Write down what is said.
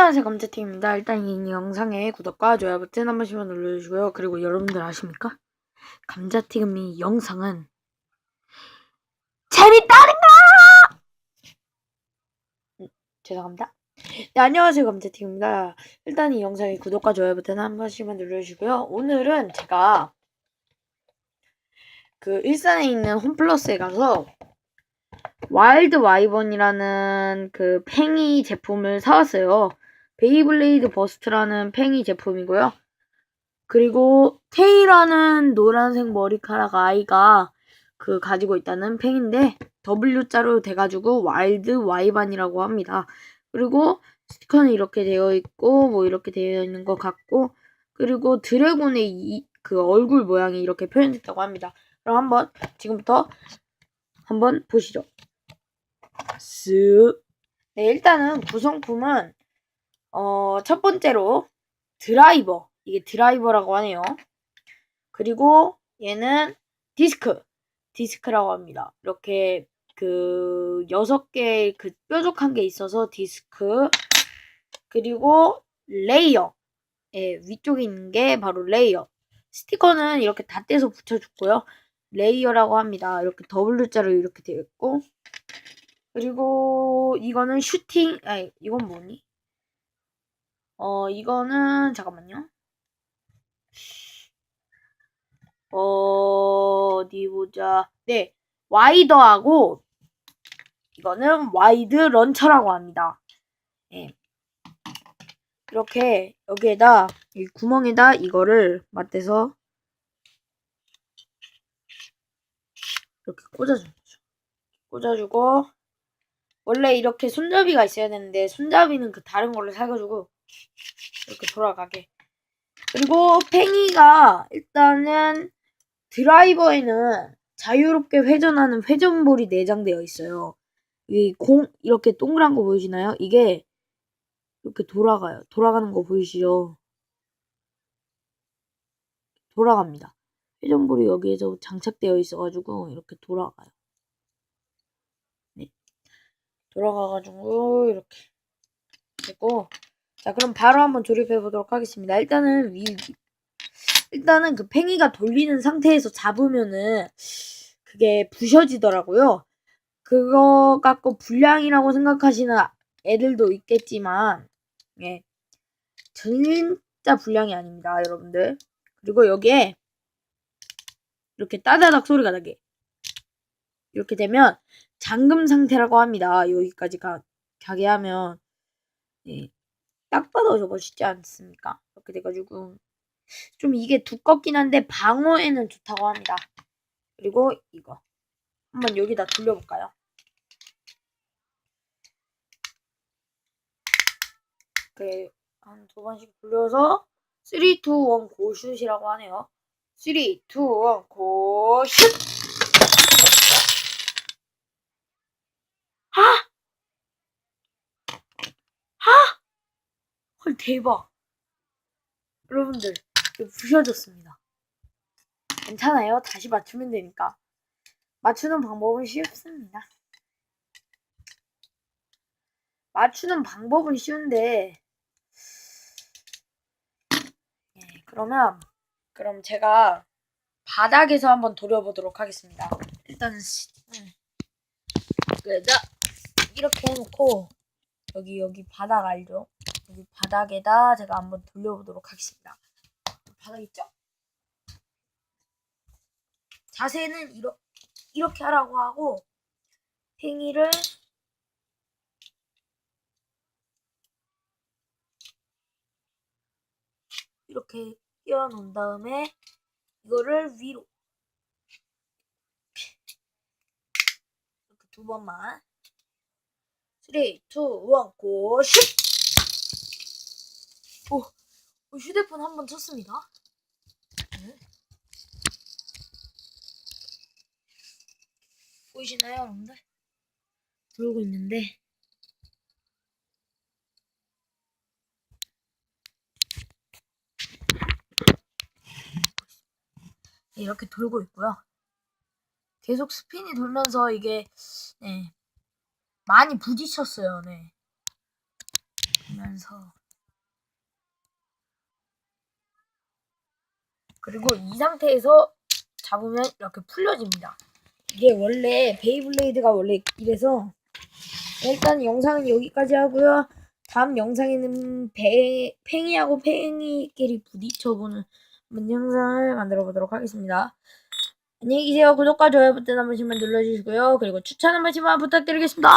안녕하세요 감자팀입니다. 일단 이 영상에 구독과 좋아요 버튼 한 번씩만 눌러주시고요. 그리고 여러분들 아십니까? 감자튀김 이 영상은 재밌다는가! 음, 죄송합니다. 네 안녕하세요 감자튀김입니다. 일단 이 영상에 구독과 좋아요 버튼 한 번씩만 눌러주시고요. 오늘은 제가 그 일산에 있는 홈플러스에 가서 와일드 와이번이라는 그 팽이 제품을 사왔어요. 베이블레이드 버스트라는 팽이 제품이고요. 그리고 테이라는 노란색 머리카락 아이가 그 가지고 있다는 팽인데 W자로 돼가지고 와일드 와이반이라고 합니다. 그리고 스티커는 이렇게 되어 있고 뭐 이렇게 되어 있는 것 같고 그리고 드래곤의 이, 그 얼굴 모양이 이렇게 표현됐다고 합니다. 그럼 한번 지금부터 한번 보시죠. 쓱. 네, 일단은 구성품은 어, 첫 번째로 드라이버. 이게 드라이버라고 하네요. 그리고 얘는 디스크. 디스크라고 합니다. 이렇게 그 여섯 개 그 뾰족한 게 있어서 디스크. 그리고 레이어. 예, 위쪽에 있는 게 바로 레이어. 스티커는 이렇게 다 떼서 붙여줬고요. 레이어라고 합니다. 이렇게 W자로 이렇게 되어 있고. 그리고 이거는 슈팅, 아니, 이건 뭐니? 어, 이거는, 잠깐만요. 어, 어디 보자. 네, 와이더하고, 이거는 와이드 런처라고 합니다. 네. 이렇게, 여기에다, 이 구멍에다 이거를 맞대서, 이렇게 꽂아주는 거죠. 꽂아주고, 원래 이렇게 손잡이가 있어야 되는데 손잡이는 그 다른 걸로 사가지고 이렇게 돌아가게. 그리고 팽이가 일단은 드라이버에는 자유롭게 회전하는 회전볼이 내장되어 있어요. 이 공 이렇게 동그란 거 보이시나요? 이게 이렇게 돌아가요. 돌아가는 거 보이시죠? 돌아갑니다. 회전볼이 여기에서 장착되어 있어가지고 이렇게 돌아가요. 돌아가가지고 이렇게 되고 자 그럼 바로 한번 조립해 보도록 하겠습니다. 일단은 위 일단은 그 팽이가 돌리는 상태에서 잡으면은 그게 부셔지더라고요. 그거 갖고 불량이라고 생각하시는 애들도 있겠지만 예 진짜 불량이 아닙니다, 여러분들. 그리고 여기에 이렇게 따다닥 소리가 나게 이렇게 되면 잠금 상태라고 합니다. 여기까지 가, 가게 하면 예, 딱 봐도 멋있지 않습니까? 이렇게 돼가지고 좀 이게 두껍긴 한데 방어에는 좋다고 합니다. 그리고 이거 한번 여기다 돌려볼까요? 이렇게 한 두 번씩 돌려서 3, 2, 1 고슛이라고 하네요. 3, 2, 1 고슛! 아! 아! 헐, 대박. 여러분들, 부셔졌습니다. 괜찮아요. 다시 맞추면 되니까. 맞추는 방법은 쉽습니다. 맞추는 방법은 쉬운데, 예, 그러면, 그럼 제가 바닥에서 한번 돌려보도록 하겠습니다. 일단은, 음. 그래서, 이렇게 해놓고 여기 여기 바닥 알죠? 여기 바닥에다 제가 한번 돌려보도록 하겠습니다. 바닥 있죠? 자세는 이러, 이렇게 하라고 하고 팽이를 이렇게 끼워 놓은 다음에 이거를 위로 이렇게 두 번만 3, 2, 1, 고, 슛! 오, 오, 휴대폰 한 번 쳤습니다. 네. 보이시나요, 여러분들? 돌고 있는데. 네, 이렇게 돌고 있고요. 계속 스핀이 돌면서 이게 네, 많이 부딪혔어요. 네. 돌리면서 그리고 이 상태에서 잡으면 이렇게 풀려집니다. 이게 원래 베이블레이드가 원래 이래서 일단 영상은 여기까지 하고요. 다음 영상에는 배, 팽이하고 팽이끼리 부딪혀보는 영상을 만들어 보도록 하겠습니다. 안녕히 계세요. 구독과 좋아요 버튼 한 번씩만 눌러주시고요. 그리고 추천 한 번씩만 부탁드리겠습니다.